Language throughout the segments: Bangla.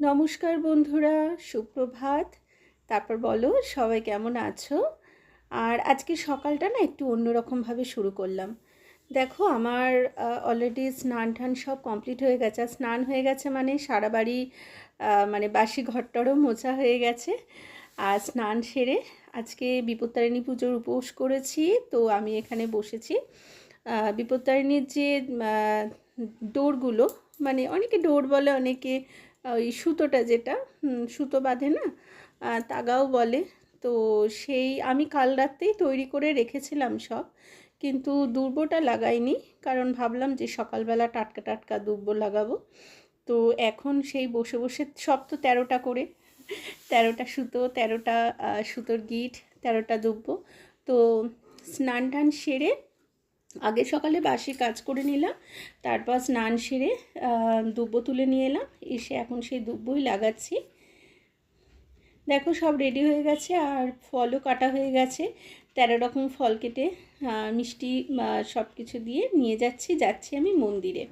নমস্কার বন্ধুরা, সুপ্রভাত। তারপর বলো, সবাই কেমন আছো? আর আজকে সকালটা না একটু অন্যরকমভাবে শুরু করলাম। দেখো, আমার অলরেডি স্নান টান সব কমপ্লিট হয়ে গেছে। আর স্নান হয়ে গেছে মানে সারা বাড়ি মানে বাসি ঘরটারও মোছা হয়ে গেছে। আর স্নান সেরে আজকে বিপত্তারিণী পুজোর উপোস করেছি, তো আমি এখানে বসেছি। বিপত্তারিণীর যে ডোরগুলো মানে অনেকে ডোর বলে, অনেকে ওই সুতোটা যেটা সুতো বাঁধে না তাগাও বলে। তো সেই আমি কাল রাতেই তৈরি করে রেখেছিলাম সব, কিন্তু দুর্বটা লাগাইনি, কারণ ভাবলাম যে সকালবেলা টাটকা টাটকা দুর্ব লাগাবো। তো এখন সেই বসে বসে সব তো তেরোটা করে, তেরোটা সুতো, তেরোটা সুতোর গিট, তেরোটা দুব্ব তো স্নান টান সেরে আগে সকালে বাসি কাজ করে নিলাম, তারপর স্নান সেরে দুব্বো তুলে নিয়ে এলাম, এসে এখন সেই দুব্বই লাগাচ্ছি। দেখো সব রেডি হয়ে গেছে আর ফলও কাটা হয়ে গেছে। তেরো রকম ফল কেটে মিষ্টি সব কিছু দিয়ে নিয়ে যাচ্ছি যাচ্ছি আমি মন্দিরে।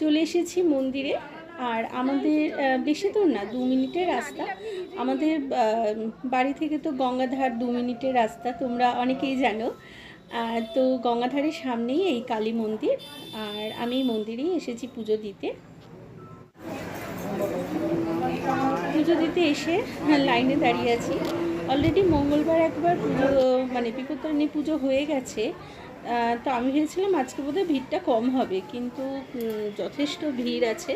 চলে এসেছি মন্দিরে আর আমাদের বেশি দূর না, দু মিনিটের রাস্তা। আমাদের বাড়ি থেকে তো গঙ্গাধার দু মিনিটের রাস্তা, তোমরা অনেকেই জানো। তো গঙ্গাধারের সামনেই এই কালী মন্দির, আর আমি মন্দিরেই এসেছি পুজো দিতে। পুজো দিতে এসে লাইনে দাঁড়িয়ে আছি। অলরেডি মঙ্গলবার একবার পুজো মানে বিপত্তারিণী পুজো হয়ে গেছে। তো আমি ভেবেছিলাম আজকে বোধহয় ভিড়টা কম হবে, কিন্তু যথেষ্ট ভিড় আছে।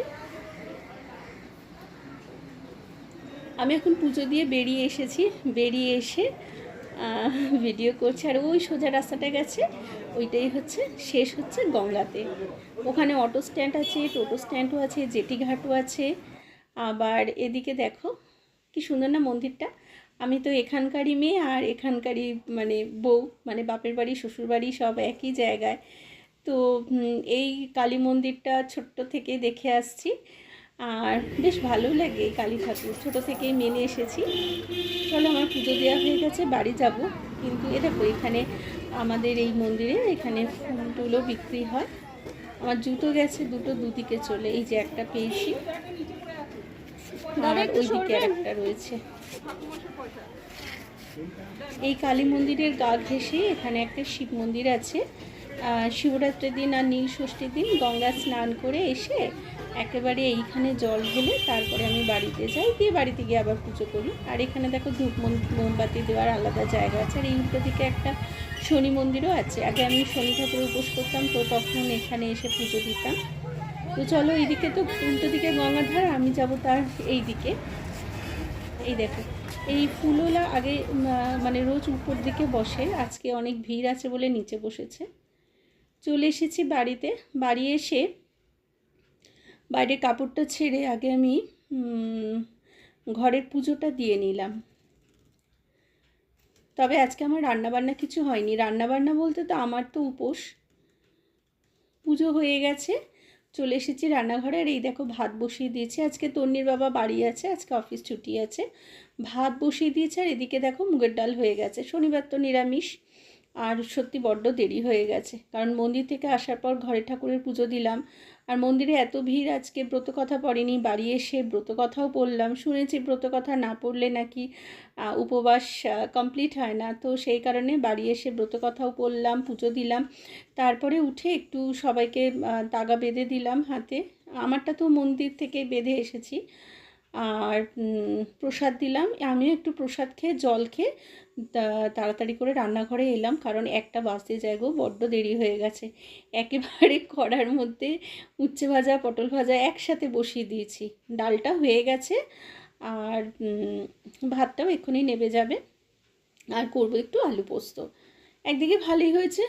আমি এখন পুজো দিয়ে বেরিয়ে এসেছি, বেরিয়ে এসে ভিডিও করছে। আর ওই সোজা রাস্তাটা গেছে, ওইটাই হচ্ছে, শেষ হচ্ছে গঙ্গাতে। ওখানে অটো স্ট্যান্ড আছে, টোটো স্ট্যান্ডও আছে, জেটি ঘাটও আছে। আবার এদিকে দেখো, কি সুন্দর না মন্দিরটা? আমি তো এখানকারই মেয়ে আর এখানকারই মানে বউ মানে বাপের বাড়ি, শ্বশুর বাড়ি সব একই জায়গায়। তো এই কালী মন্দিরটা ছোট্ট থেকে দেখে আসছি। আর বেশ ভালো লাগে এই কালী ঠাকুর। ছোটো থেকেই মেনে এসেছি। চলো আমার পুজো দেওয়া হয়ে গেছে বাড়ি যাব। কিন্তু এ দেখো এখানে আমাদের এই মন্দিরে এখানে ফুল টুলও বিক্রি হয়। আমার জুতো গেছে দুটো দুদিকে চলে। এই যে একটা পেয়েছি। আর ওইদিকে একটা রয়েছে। এই কালী মন্দিরের গা ঘেঁষে এখানে একটা শিব মন্দির আছে। শিবরাত্রির দিন আর নীল ষষ্ঠীর দিন গঙ্গা স্নান করে এসে একেবারে এইখানে জল ঢেলে তারপরে আমি বাড়িতে যাই, দিয়ে বাড়িতে গিয়ে আবার পুজো করি। আর এখানে দেখো ধূপ মোমবাতি দেওয়ার আলাদা জায়গা আছে। আর এই উল্টো দিকে একটা শনি মন্দিরও আছে। আগে আমি শনি ঠাকুর উপোস করতাম, তো তখন এখানে এসে পুজো দিতাম। তো চলো এইদিকে তো উল্টো দিকে গঙ্গাধার আমি যাব তার এই দিকে এই দেখো, এই ফুলওলা আগে মানে রোজ উপর দিকে বসে। আজকে অনেক ভিড় আছে বলে নিচে বসেছে। চলে এসেছি বাড়িতে। বাড়ি এসে বাইরের কাপড়টা ছেড়ে আগে আমি ঘরের পুজোটা দিয়ে নিলাম। তবে আজকে আমার রান্নাবান্না কিছু হয়নি। রান্নাবান্না বলতে তো আমার তো উপোস। পুজো হয়ে গেছে, চলে এসেছি রান্নাঘরে। আর এই দেখো, ভাত বসিয়ে দিয়েছি। আজকে তন্নির বাবা বাড়ি আছে, আজকে অফিস ছুটি আছে। ভাত বসিয়ে দিয়েছে, আর এদিকে দেখো মুগের ডাল হয়ে গেছে। শনিবার তো নিরামিষ। আর সত্যি বড্ড দেরি হয়ে গেছে। কারণ মন্দির থেকে আসার পর ঘরে ঠাকুরের পুজো দিলাম। আর মন্দিরে এত ভিড়, আজকে ব্রত কথা পড়েনি। বাড়ি এসে ব্রত কথাও পড়লাম। শুনেছি ব্রত কথা না পড়লে নাকি উপবাস কমপ্লিট হয় না। তো সেই কারণে বাড়ি এসে ব্রত কথাও পড়লাম, পুজো দিলাম। তারপরে উঠে একটু সবাইকে তাগা বেঁধে দিলাম হাতে। আমারটা তো মন্দির থেকে বেঁধে এসেছি। আর প্রসাদ দিলাম। আমিও একটু প্রসাদ খেয়ে, জল খেয়ে তাড়াতাড়ি করে রান্নাঘরে এলাম, কারণ একটা বাজতে যায় গো বড্ড দেরি হয়ে গেছে। একেবারে কড়ার মধ্যে উচ্ছে ভাজা, পটল ভাজা একসাথে বসিয়ে দিয়েছি। ডালটা হয়ে গেছে, আর ভাতটাও এক্ষুনি নেবে যাবে। আর করব একটু আলু পোস্ত। একদিকে ভালোই হয়েছে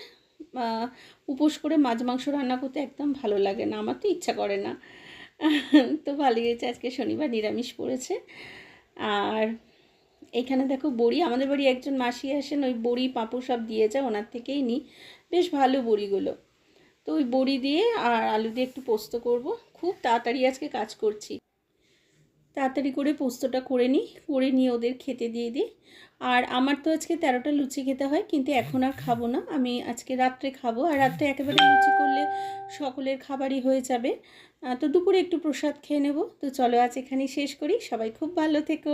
উপোস করে মাছ মাংস রান্না করতে একদম ভালো লাগে না, আমার তো ইচ্ছা করে না। তো ভালোই হয়েছে, আজকে শনিবার নিরামিষ পড়েছে। আর এখানে দেখো বড়ি, আমাদের বাড়ি একজন মাসি আসেন, ওই বড়ি পাঁপড় সব দিয়ে যায়, ওনার থেকেই নিই। বেশ ভালো বড়িগুলো। তো ওই বড়ি দিয়ে আর আলু দিয়ে একটু পোস্ত করব। খুব তাড়াতাড়ি আজকে কাজ করছি। তাড়াতাড়ি করে পোস্তটা করে নিই, করে নিয়ে ওদের খেতে দিয়ে দিই। আর আমার তো আজকে তেরোটা লুচি খেতে হয়, কিন্তু এখন আর খাব না। আমি আজকে রাত্রে খাব, আর রাত্রে একেবারে লুচি করলে সকলের খাবারই হয়ে যাবে। তো দুপুরে একটু প্রসাদ খেয়ে নেব। তো চলো আজ এখানেই শেষ করি। সবাই খুব ভালো থেকো।